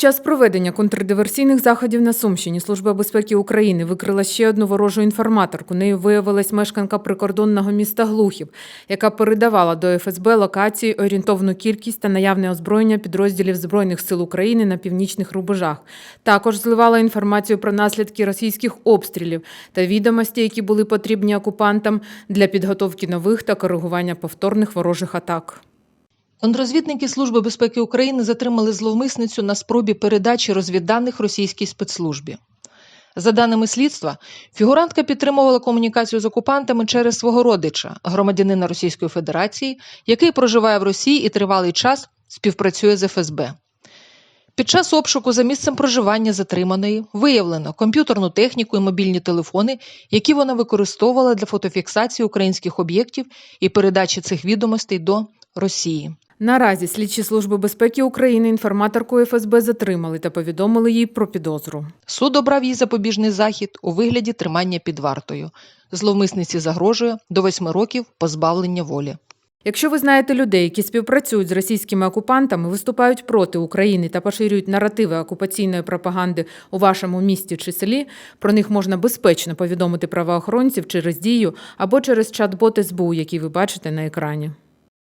Час проведення контрдиверсійних заходів на Сумщині Служба безпеки України викрила ще одну ворожу інформаторку. Нею виявилась мешканка прикордонного міста Глухів, яка передавала до ФСБ локації, орієнтовну кількість та наявне озброєння підрозділів Збройних сил України на північних рубежах. Також зливала інформацію про наслідки російських обстрілів та відомості, які були потрібні окупантам для підготовки нових та коригування повторних ворожих атак. Контрозвідники Служби безпеки України затримали зловмисницю на спробі передачі розвідданих російській спецслужбі. За даними слідства, фігурантка підтримувала комунікацію з окупантами через свого родича, громадянина Російської Федерації, який проживає в Росії і тривалий час співпрацює з ФСБ. Під час обшуку за місцем проживання затриманої виявлено комп'ютерну техніку і мобільні телефони, які вона використовувала для фотофіксації українських об'єктів і передачі цих відомостей до Росії. Наразі слідчі служби безпеки України інформаторку ФСБ затримали та повідомили їй про підозру. Суд обрав їй запобіжний захід у вигляді тримання під вартою. Зловмисниці загрожує до восьми років позбавлення волі. Якщо ви знаєте людей, які співпрацюють з російськими окупантами, виступають проти України та поширюють наративи окупаційної пропаганди у вашому місті чи селі, про них можна безпечно повідомити правоохоронців через дію або через чат-бот СБУ, який ви бачите на екрані.